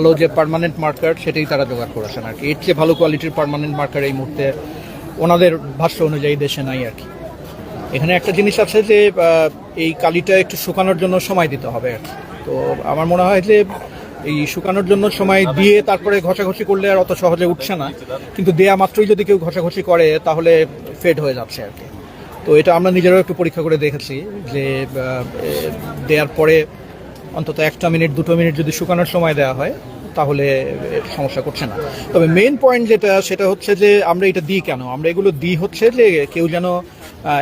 ভালো যে permanent marker সেটাই তারা জোগাড় করেছেন আর কি। এর চেয়ে ভালো কোয়ালিটির পারমানেন্ট মার্কার এই মুহূর্তে ওনাদের ভাষ্য অনুযায়ী দেশে নাই আর কি। এখানে একটা জিনিস আছে যে এই কালিটা একটু শুকানোর জন্য সময় দিতে হবে আর। তো আমার মনে হয় যে, এই শুকানোর জন্য সময় দিয়ে তারপরে ঘষাঘষি করলে আর অত সহজে উঠছে না। কিন্তু দেয়া মাত্রই যদি কেউ ঘষাঘষি করে, তাহলে ফেড হয়ে যাচ্ছে আর কি। তো এটা আমরা নিজেরাও একটু পরীক্ষা করে দেখেছি যে দেওয়ার পরে অন্তত একটা মিনিট, দুটো মিনিট যদি শুকানোর সময় দেওয়া হয়, তাহলে সমস্যা করছে না। তবে মেইন পয়েন্ট যেটা, সেটা হচ্ছে যে আমরা এটা দিই কেন? আমরা এগুলো দিই হচ্ছে যে কেউ যেন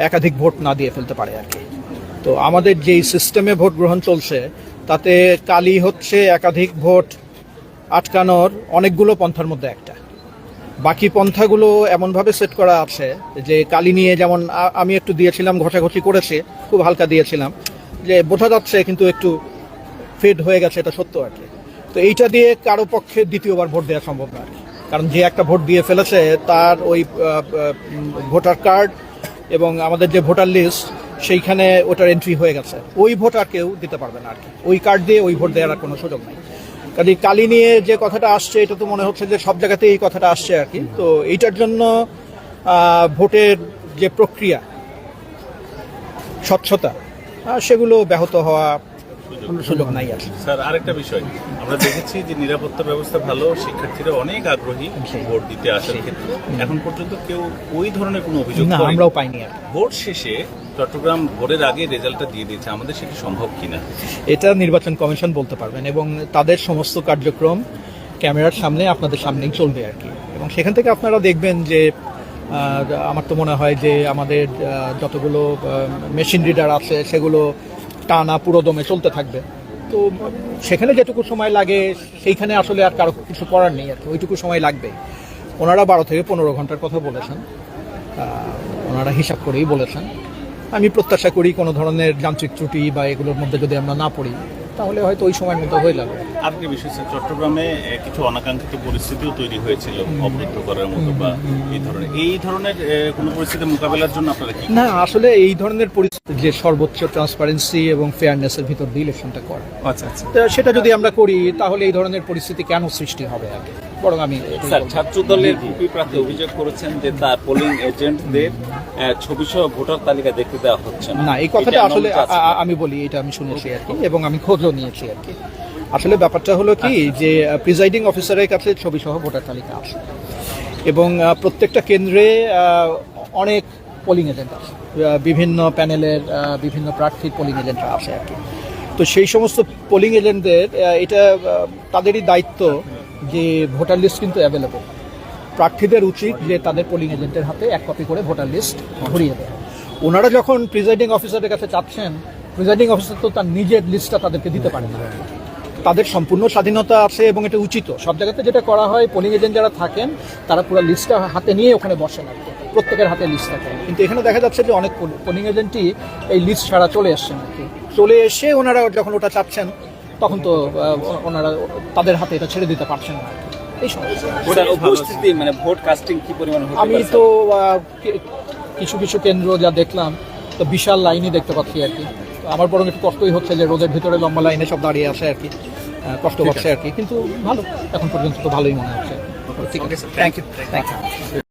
একাধিক ভোট না দিয়ে ফেলতে পারে আর কি। তো আমাদের যেই সিস্টেমে ভোট গ্রহণ চলছে, তাতে কালি হচ্ছে একাধিক ভোট আটকানোর অনেকগুলো পন্থার মধ্যে একটা। বাকি পন্থাগুলো এমনভাবে সেট করা আছে যে কালি নিয়ে যেমন আমি একটু দিয়েছিলাম, ঘষাঘষি করেছে, খুব হালকা দিয়েছিলাম, যে বোঝা যাচ্ছে কিন্তু একটু ফেড হয়ে গেছে, এটা সত্য আর কি। তো এইটা দিয়ে কারও পক্ষে দ্বিতীয়বার ভোট দেওয়া সম্ভব না কারণ যে একটা ভোট দিয়ে ফেলেছে, তার ওই ভোটার কার্ড এবং আমাদের যে ভোটার লিস্ট, সেইখানে ওটার এন্ট্রি হয়ে গেছে। ওই ভোট আর কেউ দিতে পারবে না আর কি। ওই কার্ড দিয়ে ওই ভোট দেওয়ার আর কোনো সুযোগ নেই। কাজে কালি নিয়ে যে কথাটা আসছে, এটা তো মনে হচ্ছে যে সব জায়গাতেই এই কথাটা আসছে আর কি। তো এইটার জন্য ভোটের যে প্রক্রিয়া, স্বচ্ছতা সেগুলো ব্যাহত হওয়া সুযোগ নাই আর। কি। স্যার আরেকটা বিষয়। আমরা দেখেছি যে নিরাপত্তা ব্যবস্থা ভালো শিক্ষার্থীরা অনেক আগ্রহী ভোট দিতে আসার ক্ষেত্রে। এখন পর্যন্ত কেউ ওই ধরনের কোনো অভিযোগ না আমরাও পাইনি আর। ভোট শেষে চট্টগ্রাম ভোটের আগে রেজাল্টটা দিয়ে দিয়েছে। আমাদের সেটি সম্ভব কিনা? এটা নির্বাচন কমিশন বলতে পারবেন এবং তাদের সমস্ত কার্যক্রম ক্যামেরার সামনে আপনাদের সামনেই চলবে আর কি। এবং সেখান থেকে আপনারা দেখবেন যে আমার তো মনে হয় যে আমাদের যতগুলো মেশিন রিডার আছে সেগুলো টানা পুরো দমে চলতে থাকবে। তো সেখানে যেটুকু সময় লাগে, সেইখানে আসলে আর কারও কিছু করার নেই আর ওইটুকু সময় লাগবে। ওনারা বারো থেকে পনেরো ঘণ্টার কথা বলেছেন। ওনারা হিসাব করেই বলেছেন। আমি প্রত্যাশা করি কোনো ধরনের যান্ত্রিক ত্রুটি বা এগুলোর মধ্যে যদি আমরা না পড়ি তাহলে হয়তো ওই সময়ের মধ্যে হয়ে যাবে বিষয় স্যার চট্টগ্রামে কিছু অনাকাঙ্ক্ষিত পরিস্থিতিও তৈরি হয়েছিল অবরুদ্ধ করার মতো বা এই ধরনের। এই ধরনের কোনো পরিস্থিতি মোকাবেলার জন্য আপনারা কি না আসলে এই ধরনের পরিস্থিতি যে সর্বোচ্চ ট্রান্সপারেন্সি এবং ফেয়ারনেসের ভিতর দিয়ে ইলেকশনটা করা। আচ্ছা আচ্ছা। সেটা যদি আমরা করি তাহলে এই ধরনের পরিস্থিতি কেন সৃষ্টি হবে আগে? বরং আমি ছাত্র দলের প্রার্থী অভিযোগ করেছেন যে তার পোলিং এজেন্টদের ছবি সহ ভোটার তালিকা দেখতে দেওয়া হচ্ছে না। এই কথাটা আসলে আমি বলি এটা আমি শুনেছি আর কি এবং আমি খোঁজও নিয়েছি আর কি। আসলে ব্যাপারটা হলো কি যে প্রিজাইডিং অফিসারের কাছে ছবি সহ ভোটার তালিকা আছে এবং প্রত্যেকটা কেন্দ্রে অনেক পোলিং এজেন্ট আছে বিভিন্ন প্যানেলের বিভিন্ন প্রার্থীর পোলিং এজেন্টরা আছে আর কি। তো সেই সমস্ত পোলিং এজেন্টদের এটা তাদেরই দায়িত্ব যে ভোটার লিস্ট কিন্তু অ্যাভেলেবল প্রার্থীদের উচিত যে তাদের পোলিং এজেন্টের হাতে এক কপি করে ভোটার লিস্ট ঘুরিয়ে দেয়। ওনারা যখন প্রিজাইডিং অফিসারের কাছে চাচ্ছেন প্রিজাইডিং অফিসার তো তার নিজের লিস্টটা তাদেরকে দিতে পারে না। তাদের সম্পূর্ণ স্বাধীনতা আছে এবং এটা উচিত। সব জায়গাতে যেটা করা হয় পোলিং এজেন্ট যারা থাকেন, তারা পুরো লিস্টটা হাতে নিয়ে ওখানে বসেন আর প্রত্যেকের হাতে লিস্ট থাকে। কিন্তু এখানে দেখা যাচ্ছে যে অনেক পোলিং এজেন্টই এই লিস্ট ছাড়া চলে কি। চলে এসে ওনারা যখন ওটা চাচ্ছেন, তখন তো ওনারা তাদের হাতে এটা ছেড়ে দিতে পারছেন না। এই সমস্যা উপস্থিতি মানে ভোট কাস্টিং কি পরিমাণ আমি তো কিছু কিছু কেন্দ্র যা দেখলাম তো বিশাল লাইনই দেখতে পাচ্ছি আর কি। আমার বরং একটু কষ্টই হচ্ছে যে রোদের ভিতরে লম্বা লাইনে সব দাঁড়িয়ে আছে আর কি। কষ্ট পাচ্ছে আর কি কিন্তু ভালো। এখন পর্যন্ত তো ভালোই মনে হচ্ছে। ঠিক আছে থ্যাংক ইউ থ্যাংক ইউ